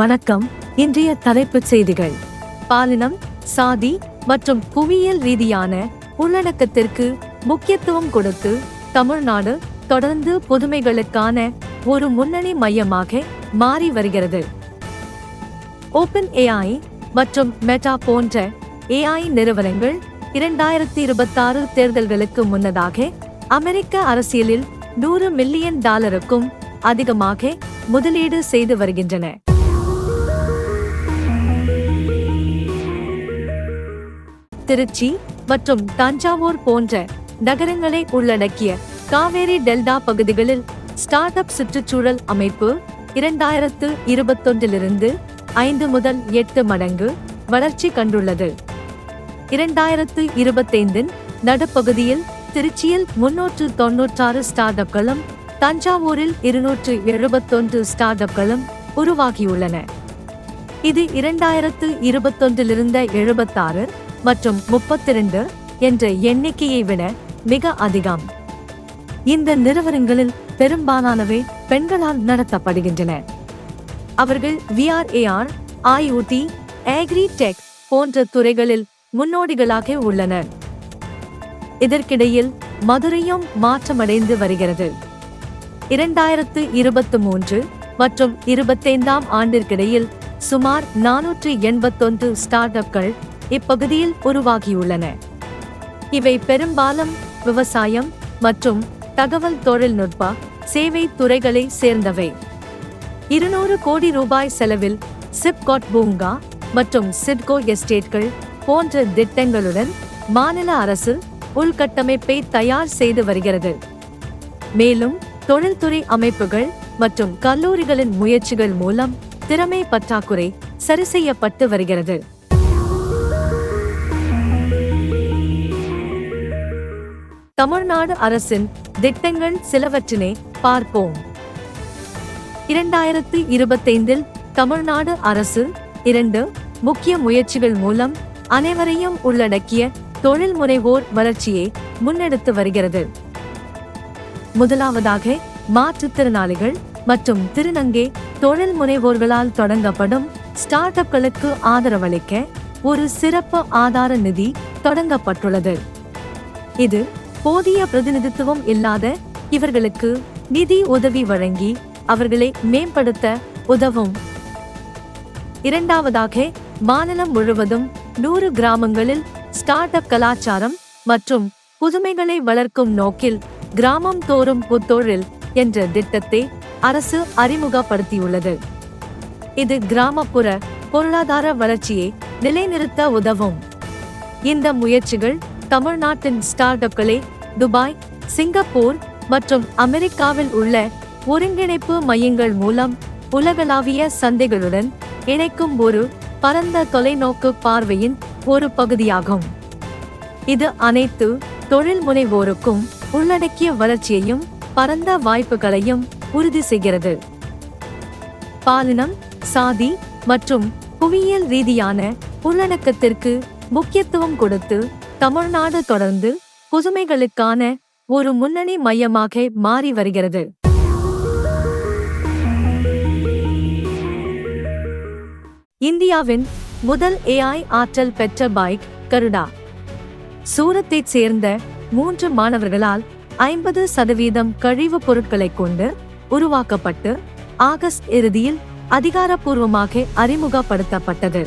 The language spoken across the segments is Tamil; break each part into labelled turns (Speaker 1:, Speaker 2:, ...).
Speaker 1: வணக்கம். இன்றைய தலைப்புச் செய்திகள். பாலினம் சாதி மற்றும் புவியியல் ரீதியான உள்ளடக்கத்திற்கு முக்கியத்துவம் கொடுத்து தமிழ்நாடு தொடர்ந்து புதுமைகளுக்கான ஒரு முன்னணி மையமாக மாறி வருகிறது. ஓபன் ஏஐ மற்றும் மெட்டா போன்ற ஏஐ நிறுவனங்கள் இரண்டாயிரத்தி இருபத்தாறு தேர்தல்களுக்கு முன்னதாக அமெரிக்க அரசியலில் நூறு மில்லியன் டாலருக்கும் அதிகமாக முதலீடு செய்து வருகின்றன. திருச்சி மற்றும் தஞ்சாவூர் போன்ற நகரங்களை உள்ளடக்கிய காவேரி டெல்டா பகுதிகளில் ஸ்டார்ட் அப் சுற்றுச்சூழல் அமைப்பு இரண்டாயிரத்து இருபத்தொன்றிலிருந்து ஐந்து முதல் எட்டு மடங்கு வளர்ச்சி கண்டுள்ளது. இரண்டாயிரத்து இருபத்தைந்தின் நடுப்பகுதியில் திருச்சியில் முன்னூற்று தொன்னூற்றாறு ஸ்டார்ட் அப்களும் தஞ்சாவூரில் இருநூற்று எழுபத்தொன்று ஸ்டார்ட் அப்களும் உருவாகியுள்ளன. இது இரண்டாயிரத்து இருபத்தொன்றிலிருந்த எழுபத்தாறு மற்றும் முப்பத்திரண்டு என்ற எண்ணிக்கையை விட மிக அதிகம். இந்த நிறுவனங்களில் பெரும்பாலானவை பெண்களால் நடத்தப்படுகின்றன. அவர்கள் விஆர்ஏஆர் ஐஓடி அக்ரி டெக் போன்ற துறைகளில் முன்னோடிகளாக உள்ளனர். இதற்கிடையில் மதுரையும் மாற்றமடைந்து வருகிறது. இரண்டாயிரத்து இருபத்து மூன்று மற்றும் இருபத்தைந்தாம் ஆண்டிற்கிடையில் சுமார் நானூற்று எண்பத்தொன்று ஸ்டார்ட் அப்கள் இப்பகுதியில் உருவாகியுள்ளன. இவை பெரும்பாலும் விவசாயம் மற்றும் தகவல் தொழில்நுட்ப சேவை துறைகளை சேர்ந்தவை. இருநூறு கோடி ரூபாய் செலவில் சிப்காட் பூங்கா மற்றும் சிட்கோ எஸ்டேட்கள் போன்ற திட்டங்களுடன் மாநில அரசு உள்கட்டமைப்பை தயார் செய்து வருகிறது. மேலும் தொழில்துறை அமைப்புகள் மற்றும் கல்லூரிகளின் முயற்சிகள் மூலம் திறமை பற்றாக்குறை சரி செய்யப்பட்டு வருகிறது. தமிழ்நாடு அரசின் திட்டங்கள் சிலவற்றினை பார்ப்போம். இரண்டாயிரத்து இருபத்தைந்தில் தமிழ்நாடு அரசு இரண்டு முக்கிய முயற்சிகள் மூலம் அனைவரையும் உள்ளடக்கிய தொழில் முனைவோர் வளர்ச்சியை முன்னெடுத்து வருகிறது. முதலாவதாக மாற்றுத்திறனாளிகள் மற்றும் திருநங்கை தொழில் முனைவோர்களால் தொடங்கப்படும் ஸ்டார்ட் அப்களுக்கு ஆதரவளிக்க ஒரு சிறப்பு ஆதார நிதி தொடங்கப்பட்டுள்ளது. இது போதிய பிரதிநிதித்துவம் இல்லாத இவர்களுக்கு நிதி உதவி வழங்கி அவர்களை மேம்படுத்த உதவும். இரண்டாவதாக மாநிலம் முழுவதும் நூறு கிராமங்களில் ஸ்டார்ட் அப் கலாச்சாரம் மற்றும் புதுமைகளை வளர்க்கும் நோக்கில் கிராமம் தோறும் புத்தொழில் என்ற திட்டத்தை அரசு அறிமுகப்படுத்தியுள்ளது. இது கிராமப்புற பொருளாதார வளர்ச்சியை நிலைநிறுத்த உதவும். இந்த முயற்சிகள் தமிழ்நாட்டின் ஸ்டார்ட் அப்களே துபாய் சிங்கப்பூர் மற்றும் அமெரிக்காவில் உள்ள ஒருங்கிணைப்பு மையங்கள் மூலம் உலகளாவிய சந்தைகளுடன் இணைக்கும் ஒரு பரந்த தொலைநோக்கு பார்வையின் ஒரு பகுதியாகும். இது அனைத்து தொழில் முனைவோருக்கும் உள்ளடக்கிய வளர்ச்சியையும் பரந்த வாய்ப்புகளையும் உறுதி செய்கிறது. பாலினம் சாதி மற்றும் புவியியல் ரீதியான உள்ளடக்கத்திற்கு முக்கியத்துவம் கொடுத்து தமிழ்நாடு தொடர்ந்து புதுமைகளுக்கான ஒரு முன்னணி மையமாக மாறி வருகிறது. இந்தியாவின் முதல் ஏஐ ஆற்றல் பெற்ற பைக் கருடா. சூரத்தைச் சேர்ந்த மூன்று மாணவர்களால் ஐம்பது சதவீதம் கழிவுப் பொருட்களைக் கொண்டு உருவாக்கப்பட்டு ஆகஸ்ட் இறுதியில் அதிகாரப்பூர்வமாக அறிமுகப்படுத்தப்பட்டது.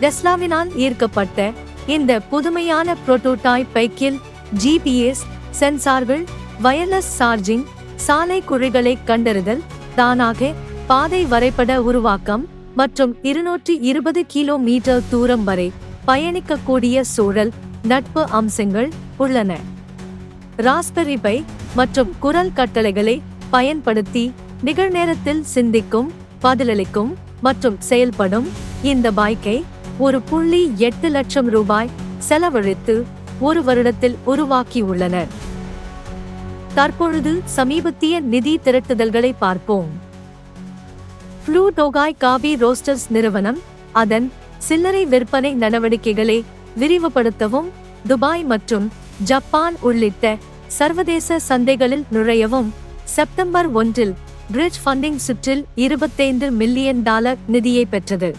Speaker 1: டெஸ்லாவினால் ஈர்க்கப்பட்ட இந்த புதுமையான புரோட்டோடைப் பைக்கில் ஜிபிஎஸ் சென்சார்கள் வயர்லெஸ் சார்ஜிங் சாலை குழிகளை கண்டறிதல் தானாக பாதை வரைபட உருவாக்கம் மற்றும் இருநூற்றி இருபது கிலோமீட்டர் தூரம் வரை பயணிக்கக்கூடிய சூழல் நட்பு அம்சங்கள் உள்ளன. ராஸ்பெரி பை மற்றும் குரல் கட்டளைகளை பயன்படுத்தி நிகழ்நேரத்தில் சிந்திக்கும் பதிலளிக்கும் மற்றும் செயல்படும் இந்த பைக்கை ஒரு புள்ளி எட்டு லட்சம் ரூபாய் செலவழித்து ஒரு வருடத்தில் உருவாக்கியுள்ளனர் தற்பொழுது சமீபத்திய நிதி திரட்டுதல்களை பார்ப்போம். ஃப்ளூ டோகாய் காபி ரோஸ்டர்ஸ் நிறுவனம் அதன் சில்லறை விற்பனை நடவடிக்கைகளை விரிவுபடுத்தவும் துபாய் மற்றும் ஜப்பான் உள்ளிட்ட சர்வதேச சந்தைகளில் நுழையவும் செப்டம்பர் ஒன்றில் பிரிட்ஜ் ஃபண்டிங் சுற்றில் இருபத்தைந்து மில்லியன் டாலர் நிதியை பெற்றது.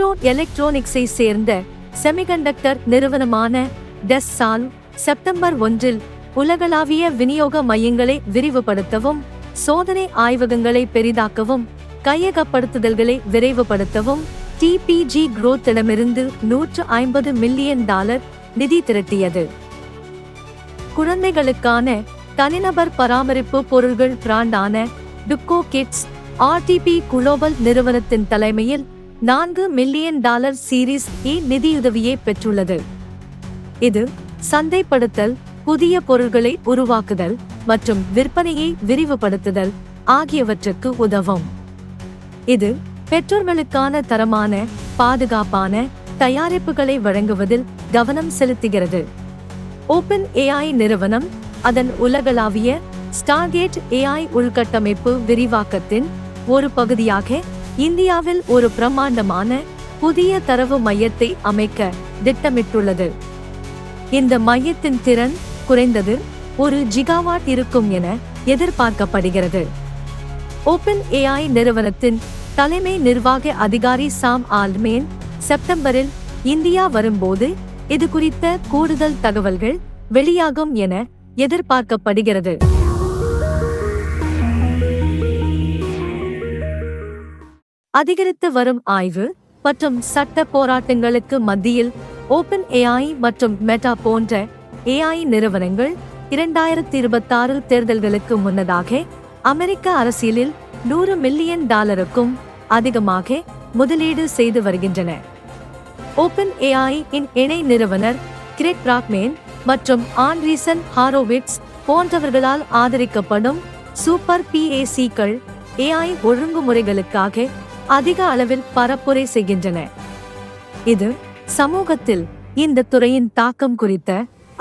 Speaker 1: ஈரோட் எலக்ட்ரானிக்ஸை சேர்ந்த செமிகண்டக்டர் நிறுவனமான டெஸ்ஸால் செப்டம்பர் ஒன்றில் உலகளாவிய விநியோக மையங்களை விரிவுபடுத்தவும் சோதனை ஆய்வகங்களை பெரிதாக்கவும் கையகப்படுத்துதல்களை விரைவுபடுத்தவும் டிபிஜி குரோத்திடமிருந்து நூற்று ஐம்பது மில்லியன் டாலர் நிதி திரட்டியது. குழந்தைகளுக்கான தனிநபர் பராமரிப்பு பொருள்கள் பிராண்டான டுக்கோ கிட்ஸ் ஆர்டிபி குளோபல் நிறுவனத்தின் தலைமையில் நான்கு மில்லியன் டாலர் சீரிஸ் இ நிதியுதவியை பெற்றுள்ளது. இது சந்தைப்படுத்தல் புதிய பொருள்களை உருவாக்குதல் மற்றும் விற்பனையை விரிவுபடுத்துதல் ஆகியவற்றுக்கு உதவும். இது பெற்றோர்களுக்கான தரமான பாதுகாப்பான தயாரிப்புகளை வழங்குவதில் கவனம் செலுத்துகிறது. ஓபன் ஏஐ நிறுவனம் அதன் உலகளாவிய ஸ்டார்கேட் ஏஐ உள்கட்டமைப்பு விரிவாக்கத்தின் ஒரு பகுதியாக இந்தியாவில் ஒரு பிரம்மாண்டமான புதிய தரவு மையத்தை அமைக்க திட்டமிட்டுள்ளது. இந்த மையத்தின் திறன் குறைந்தது ஒரு ஜிகாவாட் இருக்கும் என எதிர்பார்க்கப்படுகிறது. ஓபன் ஏஐ நிறுவனத்தின் தலைமை நிர்வாக அதிகாரி சாம் ஆல்மேன் செப்டம்பரில் இந்தியா வரும்போது இது குறித்த கூடுதல் தகவல்கள் வெளியாகும் என எதிர்பார்க்கப்படுகிறது. அதிகரித்து வரும் ஆய்வு மற்றும் சட்ட போராட்டங்களுக்கு மத்தியில் ஓபன் ஏஐ மற்றும் மெட்டா போன்ற ஏஐ நிறுவனங்கள் இரண்டாயிரத்தி இருபத்தாறு தேர்தல்களுக்கு முன்னதாக அமெரிக்க அரசியலில் நூறு மில்லியன் டாலருக்கும் அதிகமாக முதலீடு செய்து வருகின்றன. ஓபன் ஏஐ இன் இணை நிறுவனர் கிரெக் ராக்மேன் மற்றும் ஆண்ட்ரீசன் ஹாரோவிட்ஸ் போன்றவர்களால் ஆதரிக்கப்படும் சூப்பர் பிஏசிக்கள் ஏஐ ஒழுங்குமுறைகளுக்காக அதிக அளவில் பரப்புரை செய்கின்றன. இது சமூகத்தில் இந்த துறையின் தாக்கம் குறித்த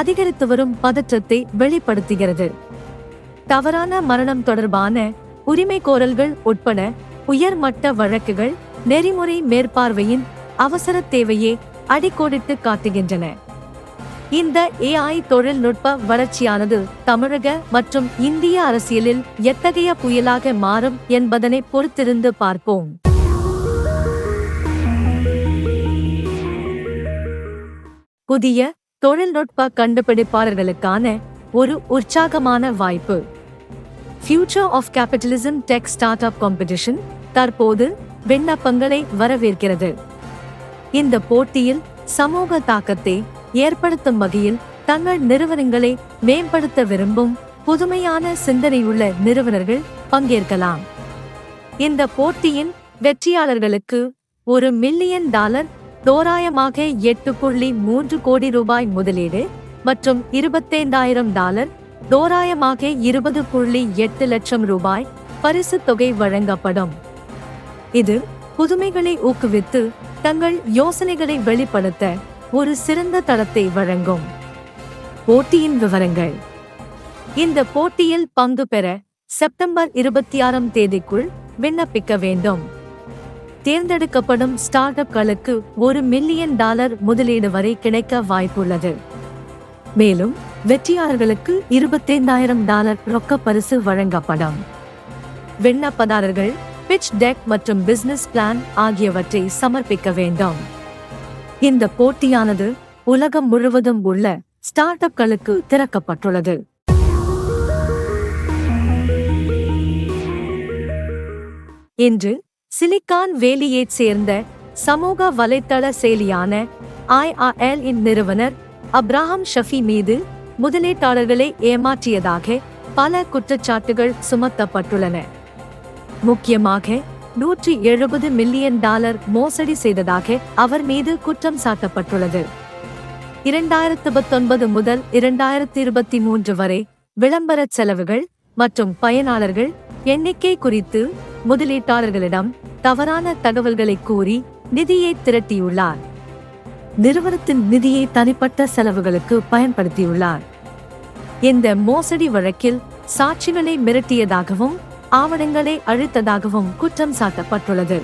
Speaker 1: அதிகரித்து வரும் பதற்றத்தை வெளிப்படுத்துகிறது. தவறான மரணம் தொடர்பான உரிமை கோரல்கள் உட்பட உயர்மட்ட வழக்குகள் நெறிமுறை மேற்பார்வையின் அவசர தேவையை அடிக்கோடிட்டு காட்டுகின்றன. இந்த ஏஐ தொழில்நுட்ப வளர்ச்சியானது தமிழக மற்றும் இந்திய அரசியலில் எத்தகைய புயலாக மாறும் என்பதனை பொறுத்திருந்து பார்ப்போம். புதிய தொழில்நுட்ப கண்டுபிடிப்பாளர்களுக்கான ஒரு உற்சாகமான வாய்ப்பு. Future of capitalism tech start up competition தற்போது விண்ணப்பங்களை வரவேற்கிறது. இந்த போட்டியில் சமூக தாக்கத்தை ஏற்படுத்தும் வகையில் தங்கள் நிறுவனங்களை மேம்படுத்த விரும்பும் புதுமையான சிந்தனையுள்ள நிறுவனர்கள் பங்கேற்கலாம். இந்த போட்டியின் வெற்றியாளர்களுக்கு ஒரு மில்லியன் டாலர் தோராயமாக எட்டு புள்ளி மூன்று கோடி ரூபாய் முதலீடு மற்றும் இருபத்தைந்தாயிரம் டாலர் தோராயமாக இருபது புள்ளி எட்டு லட்சம் ரூபாய் பரிசு தொகை வழங்கப்படும். இது புதுமைகளை ஊக்குவித்து தங்கள் யோசனைகளை வெளிப்படுத்த ஒரு சிறந்த தளத்தை வழங்கும். போட்டியின் விவரங்கள். இந்த போட்டியில் பங்கு பெற செப்டம்பர் இருபத்தி ஆறாம் தேதிக்குள் விண்ணப்பிக்க வேண்டும். தேர்ந்தெடுக்கப்படும் ஸ்டார்ட் அப்களுக்கு ஒரு மில்லியன் டாலர் முதலீடு வரை கிடைக்க வாய்ப்புள்ளது. மேலும் வெற்றியாளர்களுக்கு இருபத்தைந்தாயிரம் டாலர் ரொக்க பரிசு வழங்கப்படும். விண்ணப்பதாரர்கள் பிட்ச் டெக் மற்றும் பிசினஸ் பிளான் ஆகியவற்றை சமர்ப்பிக்க வேண்டும். இந்த போட்டியானது உலகம் முழுவதும் உள்ள ஸ்டார்ட் அப்களுக்கு திறக்கப்பட்டுள்ளது. இன்று சிலிக்கான் வேலியைச் சேர்ந்த சமூக வலைத்தள செயலியான ஐஆர்எல் இன் நிறுவனர் அப்ராஹம் ஷஃபி மீது முதலீட்டாளர்களை ஏமாற்றியதாக பல குற்றச்சாட்டுகள் சுமத்தப்பட்டுள்ளன. முக்கியமாக நூற்றி எழுபது மில்லியன் டாலர் மோசடி செய்ததாக அவர் மீது குற்றம் சாட்டப்பட்டுள்ளது. இரண்டாயிரத்து பத்தொன்பது முதல் இரண்டாயிரத்தி இருபத்தி மூன்று வரை விளம்பர செலவுகள் மற்றும் பயனாளர்கள் எண்ணிக்கை குறித்து முதலீட்டாளர்களிடம் தவறான தகவல்களை கூறி நிதியை திரட்டியுள்ளார். நிறுவனத்தின் நிதியை தனிப்பட்ட செலவுகளுக்கு பயன்படுத்தியுள்ளார். இந்த மோசடி வழக்கில் சாட்சிகளை மிரட்டியதாகவும் ஆவணங்களை அழித்ததாகவும் குற்றம் சாட்டப்பட்டுள்ளது.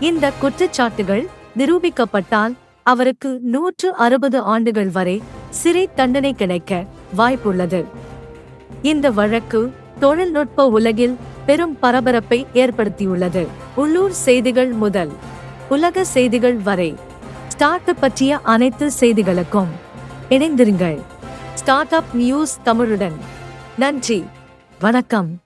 Speaker 1: இந்த குற்றச்சாட்டுகள் நிரூபிக்கப்பட்டால் அவருக்கு நூற்று அறுபது ஆண்டுகள் வரை சிறை தண்டனை கிடைக்க வாய்ப்புள்ளது. இந்த வழக்கு தொழில்நுட்ப உலகில் பெரும் பரபரப்பை ஏற்படுத்தியுள்ளது. உள்ளூர் செய்திகள் முதல். உலக செய்திகள் வரை. ஸ்டார்ட் அப் பற்றிய அனைத்து செய்திகளுக்கும் இணைந்திருங்கள். ஸ்டார்ட் அப் நியூஸ் தமிழுடன். நன்றி. வணக்கம்.